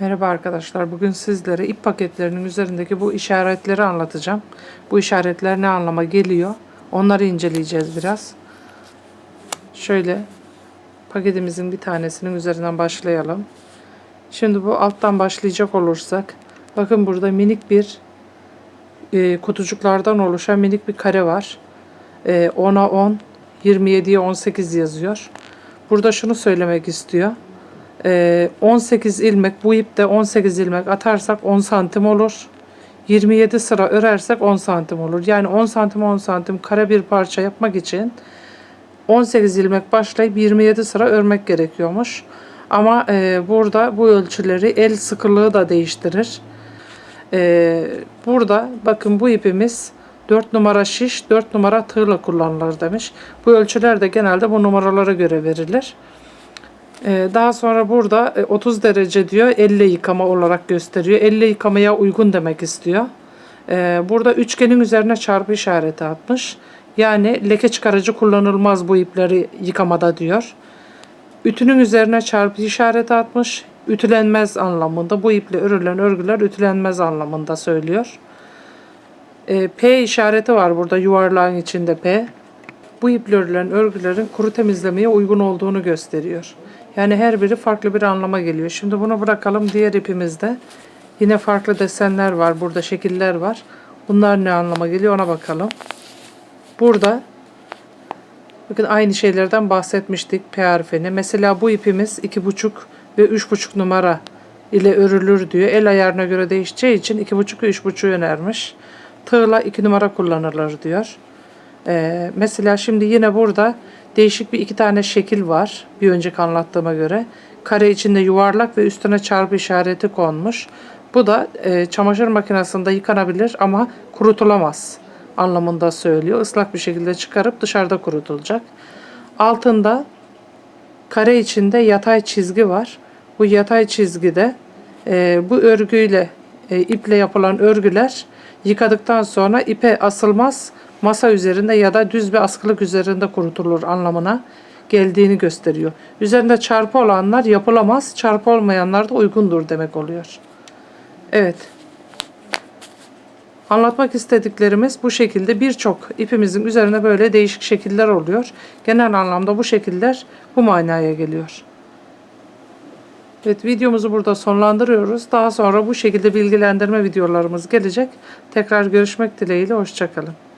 Merhaba arkadaşlar. Bugün sizlere ip paketlerinin üzerindeki bu işaretleri anlatacağım. Bu işaretler ne anlama geliyor? Onları inceleyeceğiz biraz. Şöyle paketimizin bir tanesinin üzerinden başlayalım. Şimdi bu alttan başlayacak olursak bakın burada minik bir e, kutucuklardan oluşan minik bir kare var. E, 10'a 10, 27'ye 18 yazıyor. Burada şunu söylemek istiyor. Ee, 18 ilmek bu ipte 18 ilmek atarsak 10 santim olur. 27 sıra örersek 10 santim olur. Yani 10 santim 10 santim kare bir parça yapmak için 18 ilmek başlayıp 27 sıra örmek gerekiyormuş. Ama e, burada bu ölçüleri el sıkılığı da değiştirir. E, burada bakın bu ipimiz 4 numara şiş 4 numara tığla kullanılır demiş. Bu ölçüler de genelde bu numaralara göre verilir. Ee, Daha sonra burada e, 30 derece diyor 50 yıkama olarak gösteriyor. 50 yıkamaya uygun demek istiyor. Ee, Burada üçgenin üzerine çarpı işareti atmış. Yani leke çıkarıcı kullanılmaz bu ipleri yıkamada diyor. Ütünün üzerine çarpı işareti atmış. Ütülenmez anlamında. Bu iple örülen örgüler ütülenmez anlamında söylüyor. Ee, P işareti var burada yuvarlağın içinde P. Bu iple örülen örgülerin kuru temizlemeye uygun olduğunu gösteriyor. Yani her biri farklı bir anlama geliyor. Şimdi bunu bırakalım. Diğer ipimizde yine farklı desenler var. Burada şekiller var. Bunlar ne anlama geliyor ona bakalım. Burada bakın aynı şeylerden bahsetmiştik P harfini. Mesela bu ipimiz 2,5 ve 3,5 numara ile örülür diyor. El ayarına göre değişeceği için 2,5 ve 3,5 önermiş. Tığla 2 numara kullanılır diyor. Ee, mesela şimdi yine burada değişik bir iki tane şekil var. Bir önceki anlattığıma göre. Kare içinde yuvarlak ve üstüne çarpı işareti konmuş. Bu da e, çamaşır makinesinde yıkanabilir ama kurutulamaz anlamında söylüyor. Islak bir şekilde çıkarıp dışarıda kurutulacak. Altında kare içinde yatay çizgi var. Bu yatay çizgide e, bu örgüyle e, iple yapılan örgüler yıkadıktan sonra ipe asılmaz masa üzerinde ya da düz bir askılık üzerinde kurutulur anlamına geldiğini gösteriyor. Üzerinde çarpı olanlar yapılamaz, çarpı olmayanlar da uygundur demek oluyor. Evet. Anlatmak istediklerimiz bu şekilde birçok ipimizin üzerine böyle değişik şekiller oluyor. Genel anlamda bu şekiller bu manaya geliyor. Evet videomuzu burada sonlandırıyoruz. Daha sonra bu şekilde bilgilendirme videolarımız gelecek. Tekrar görüşmek dileğiyle. Hoşçakalın.